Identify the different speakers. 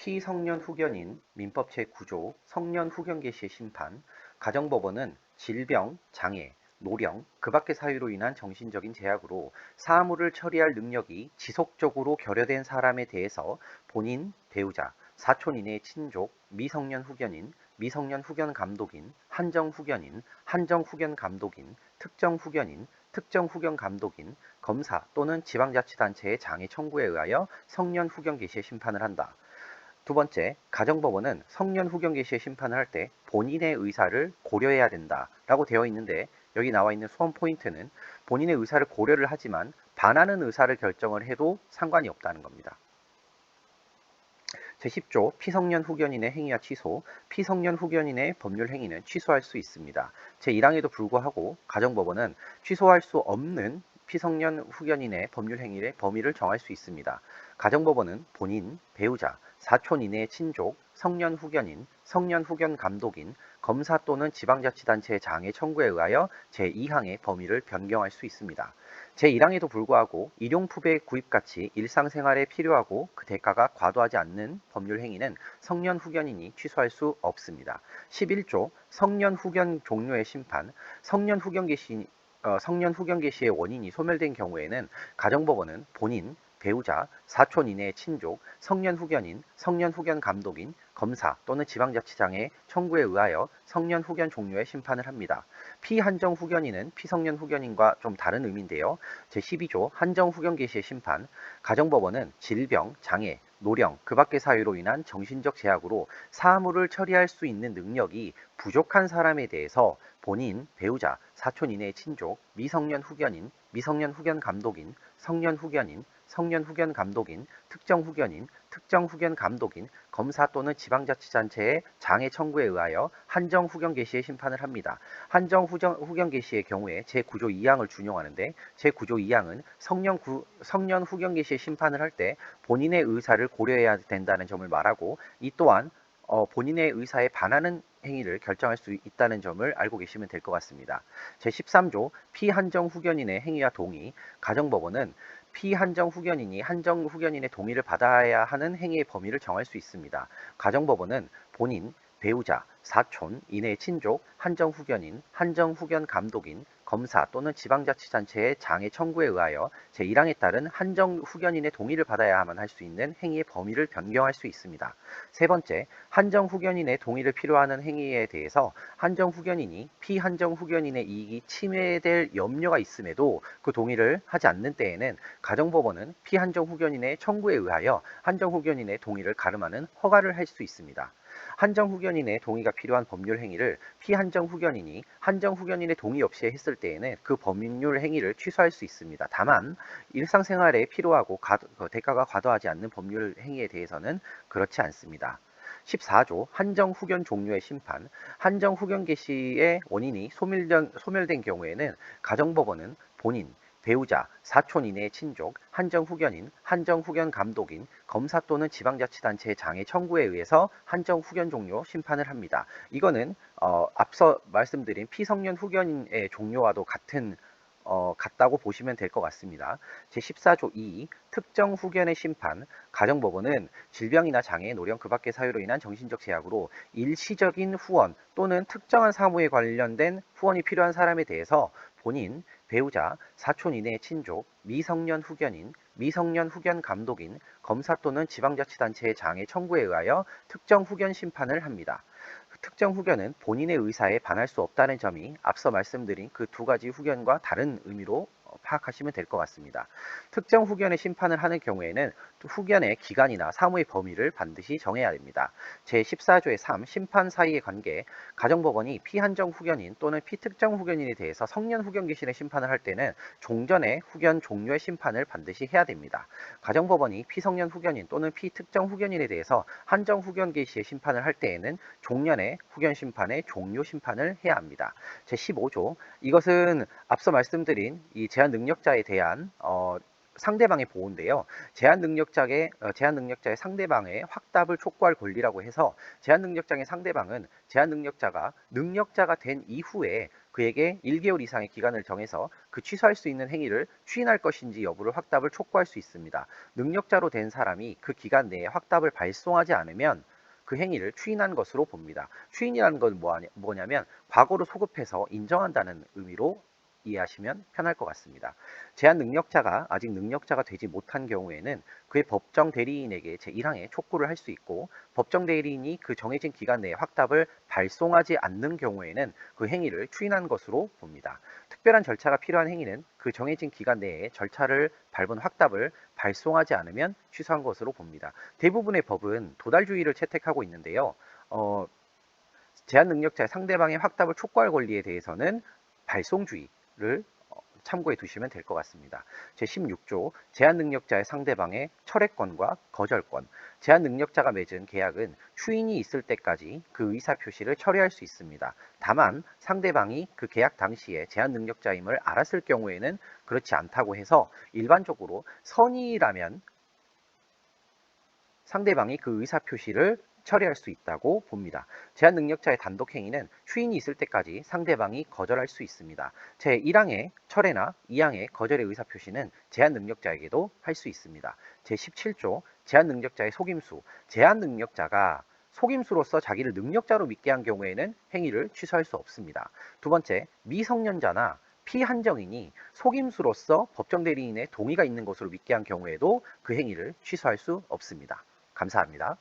Speaker 1: 피성년 후견인 민법 제9조 성년 후견 개시의 심판 가정법원은 질병, 장애, 노령, 그 밖의 사유로 인한 정신적인 제약으로 사무를 처리할 능력이 지속적으로 결여된 사람에 대해서 본인, 배우자, 사촌 이내의 친족, 미성년 후견인, 미성년 후견 감독인, 한정 후견인, 한정 후견 감독인, 특정 후견인, 특정 후견 감독인, 검사 또는 지방자치단체의 장애 청구에 의하여 성년 후견 개시의 심판을 한다. 두 번째, 가정법원은 성년 후견 개시의 심판을 할 때 본인의 의사를 고려해야 된다라고 되어 있는데 여기 나와 있는 수험 포인트는 본인의 의사를 고려를 하지만 반하는 의사를 결정을 해도 상관이 없다는 겁니다. 제10조 피성년 후견인의 행위와 취소, 피성년 후견인의 법률 행위는 취소할 수 있습니다. 제1항에도 불구하고 가정법원은 취소할 수 없는 피성년 후견인의 법률 행위의 범위를 정할 수 있습니다. 가정법원은 본인, 배우자, 사촌 이내의 친족, 성년 후견인, 성년 후견 감독인, 검사 또는 지방자치단체의 장애 청구에 의하여 제2항의 범위를 변경할 수 있습니다. 제1항에도 불구하고 일용품의 구입같이 일상생활에 필요하고 그 대가가 과도하지 않는 법률 행위는 성년 후견인이 취소할 수 없습니다. 11조 성년 후견 종료의 심판 성년 후견 개시 어, 성년 후견 개시의 원인이 소멸된 경우에는 가정법원은 본인, 배우자, 사촌 이내의 친족, 성년 후견인, 성년 후견 감독인, 검사 또는 지방자치장의 청구에 의하여 성년 후견 종료의 심판을 합니다. 피한정 후견인은 피성년 후견인과 좀 다른 의미인데요. 제12조 한정 후견 개시의 심판, 가정법원은 질병, 장애, 노령, 그 밖의 사유로 인한 정신적 제약으로 사무를 처리할 수 있는 능력이 부족한 사람에 대해서 본인, 배우자, 사촌 이내의 친족, 미성년 후견인, 미성년 후견 감독인, 성년 후견인, 성년 후견 감독인, 특정 후견인, 특정 후견 감독인, 검사 또는 지방자치단체의 장애 청구에 의하여 한정 후견 개시의 심판을 합니다. 한정 후정, 후견 개시의 경우에 제9조 2항을 준용하는데 제9조 2항은 성년, 구, 성년 후견 개시의 심판을 할 때 본인의 의사를 고려해야 된다는 점을 말하고 이 또한 어, 본인의 의사에 반하는 행위를 결정할 수 있다는 점을 알고 계시면 될 것 같습니다. 제13조 피한정 후견인의 행위와 동의 가정법원은 피한정 후견인이 한정 후견인의 동의를 받아야 하는 행위의 범위를 정할 수 있습니다. 가정법원은 본인, 배우자, 사촌, 이내의 친족, 한정 후견인, 한정 후견 감독인, 검사 또는 지방자치단체의 장애 청구에 의하여 제1항에 따른 한정 후견인의 동의를 받아야만 할 수 있는 행위의 범위를 변경할 수 있습니다. 세 번째, 한정 후견인의 동의를 필요하는 행위에 대해서 한정 후견인이 피한정 후견인의 이익이 침해될 염려가 있음에도 그 동의를 하지 않는 때에는 가정법원은 피한정 후견인의 청구에 의하여 한정 후견인의 동의를 가름하는 허가를 할 수 있습니다. 한정 후견인의 동의가 필요한 법률 행위를 피한정 후견인이 한정 후견인의 동의 없이 했을 때에는 그 법률 행위를 취소할 수 있습니다. 다만 일상생활에 필요하고 가, 그 대가가 과도하지 않는 법률 행위에 대해서는 그렇지 않습니다. 14조 한정 후견 종료의 심판 한정 후견 개시의 원인이 소멸된, 소멸된 경우에는 가정법원은 본인, 배우자, 사촌 이내의 친족, 한정 후견인, 한정 후견 감독인, 검사 또는 지방자치단체의 장애 청구에 의해서 한정 후견 종료 심판을 합니다. 이거는 어, 앞서 말씀드린 피성년 후견인의 종료와도 같은 어, 같다고 보시면 될 것 같습니다. 제14조 2 특정 후견의 심판 가정법원은 질병이나 장애, 노령 그 밖의 사유로 인한 정신적 제약으로 일시적인 후원 또는 특정한 사무에 관련된 후원이 필요한 사람에 대해서 본인, 배우자, 사촌 이내의 친족, 미성년 후견인, 미성년 후견 감독인, 검사 또는 지방자치단체의 장애 청구에 의하여 특정 후견 심판을 합니다. 특정 후견은 본인의 의사에 반할 수 없다는 점이 앞서 말씀드린 그 두 가지 후견과 다른 의미로 어, 파악하시면 될 것 같습니다. 특정 후견의 심판을 하는 경우에는 후견의 기간이나 사무의 범위를 반드시 정해야 됩니다. 제14조의 3 심판 사이의 관계 가정법원이 피한정 후견인 또는 피특정 후견인에 대해서 성년 후견 개신의 심판을 할 때는 종전의 후견 종료의 심판을 반드시 해야 됩니다. 가정법원이 피성년 후견인 또는 피특정 후견인에 대해서 한정 후견 개시의 심판을 할 때에는 종년의 후견 심판의 종료 심판을 해야 합니다. 제15조 이것은 앞서 말씀드린 이 제한 능력자에 대한 어, 상대방의 보호인데요. 제한 능력자의 어, 제한 능력자의 상대방의 확답을 촉구할 권리라고 해서 제한 능력자의 상대방은 제한 능력자가 능력자가 된 이후에 그에게 1개월 이상의 기간을 정해서 그 취소할 수 있는 행위를 추인할 것인지 여부를 확답을 촉구할 수 있습니다. 능력자로 된 사람이 그 기간 내에 확답을 발송하지 않으면 그 행위를 추인한 것으로 봅니다. 추인이라는 건 뭐냐면 과거로 소급해서 인정한다는 의미로 이해하시면 편할 것 같습니다. 제한 능력자가 아직 능력자가 되지 못한 경우에는 그의 법정 대리인에게 제1항에 촉구를 할 수 있고 법정 대리인이 그 정해진 기간 내에 확답을 발송하지 않는 경우에는 그 행위를 추인한 것으로 봅니다. 특별한 절차가 필요한 행위는 그 정해진 기간 내에 절차를 밟은 확답을 발송하지 않으면 취소한 것으로 봅니다. 대부분의 법은 도달주의를 채택하고 있는데요. 어, 제한 능력자의 상대방의 확답을 촉구할 권리에 대해서는 발송주의 를 어, 참고해 두시면 될 것 같습니다. 제16조 제한 능력자의 상대방의 철회권과 거절권 제한 능력자가 맺은 계약은 추인이 있을 때까지 그 의사 표시를 철회할 수 있습니다. 다만 상대방이 그 계약 당시에 제한 능력자임을 알았을 경우에는 그렇지 않다고 해서 일반적으로 선의라면 상대방이 그 의사 표시를 처리할 수 있다고 봅니다. 제한 능력자의 단독 행위는 추인이 있을 때까지 상대방이 거절할 수 있습니다. 제 1항의 철회나 2항의 거절의 의사 표시는 제한 능력자에게도 할 수 있습니다. 제 17조 제한 능력자의 속임수 제한 능력자가 속임수로서 자기를 능력자로 믿게 한 경우에는 행위를 취소할 수 없습니다. 두 번째, 미성년자나 피한정인이 속임수로서 법정 대리인의 동의가 있는 것으로 믿게 한 경우에도 그 행위를 취소할 수 없습니다. 감사합니다.